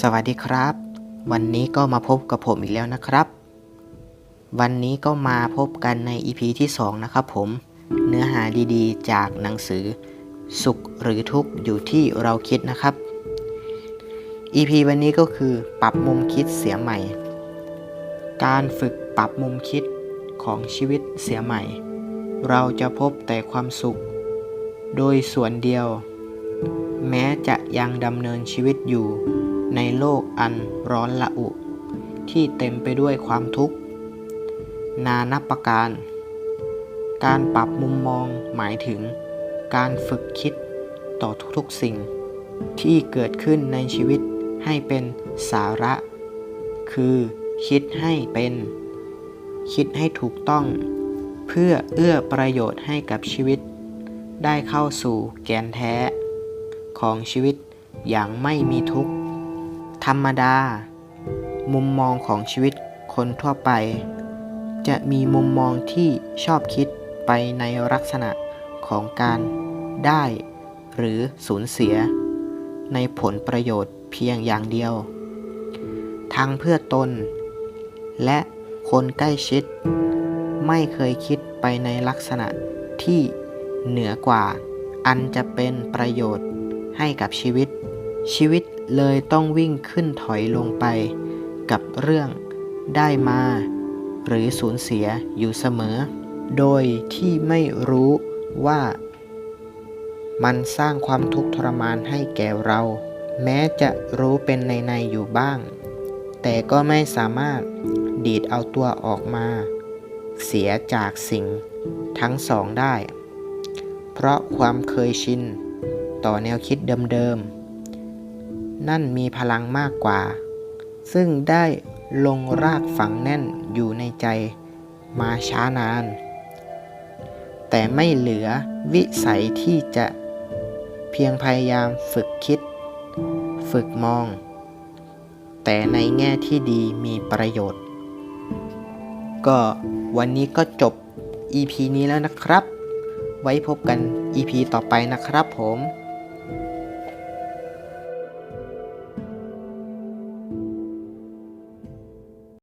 สวัสดีครับ วันนี้ก็มาพบกับผมอีกแล้วนะครับ วันนี้ก็มาพบกันใน EP ที่ 2 นะครับผม เนื้อหาดีๆ จากหนังสือ สุขหรือทุกข์อยู่ที่เราคิดนะครับ EP วันนี้ก็คือปรับมุมคิดเสียใหม่ การฝึกปรับมุมคิดของชีวิตเสียใหม่ เราจะพบแต่ความสุข โดยส่วนเดียว แม้จะยังดำเนินชีวิตอยู่ ในโลกอันร้อนละอุ ที่เต็มไปด้วยความทุกข์ นานับประการ การปรับมุมมองหมายถึง การฝึกคิดต่อทุกๆสิ่ง ที่เกิดขึ้นในชีวิตให้เป็นสาระ คือคิดให้เป็น คิดให้ถูกต้อง เพื่อเอื้อประโยชน์ให้กับชีวิต ได้เข้าสู่แกนแท้ ของชีวิตอย่างไม่มีทุกข์ ธรรมดา มุมมองของชีวิตคนทั่วไป จะมีมุมมองที่ชอบคิดไปในลักษณะของการได้ หรือสูญเสีย ในผลประโยชน์เพียงอย่างเดียว ทั้งเพื่อตน และคนใกล้ชิด ไม่เคยคิดไปในลักษณะที่เหนือกว่า อันจะเป็นประโยชน์ให้กับชีวิต ชีวิต เลยต้องวิ่งขึ้นถอยลงไป กับเรื่องได้มา หรือสูญเสียอยู่เสมอ โดยที่ไม่รู้ว่า มันสร้างความทุกข์ทรมานให้แก่เรา แม้จะรู้เป็นในในอยู่บ้าง แต่ก็ไม่สามารถดีดเอาตัวออกมา เสียจากสิ่งทั้งสองได้ เพราะความเคยชินต่อแนวคิดเดิมๆ นั่นมีพลังมากกว่า ซึ่งได้ลงรากฝังแน่นอยู่ในใจมาช้านาน แต่ไม่เหลือวิสัยที่จะเพียงพยายามฝึกคิด ฝึกมอง แต่ในแง่ที่ดีมีประโยชน์ ก็วันนี้ก็จบ EP นี้แล้วนะครับ ไว้พบกัน EP ต่อไปนะครับผม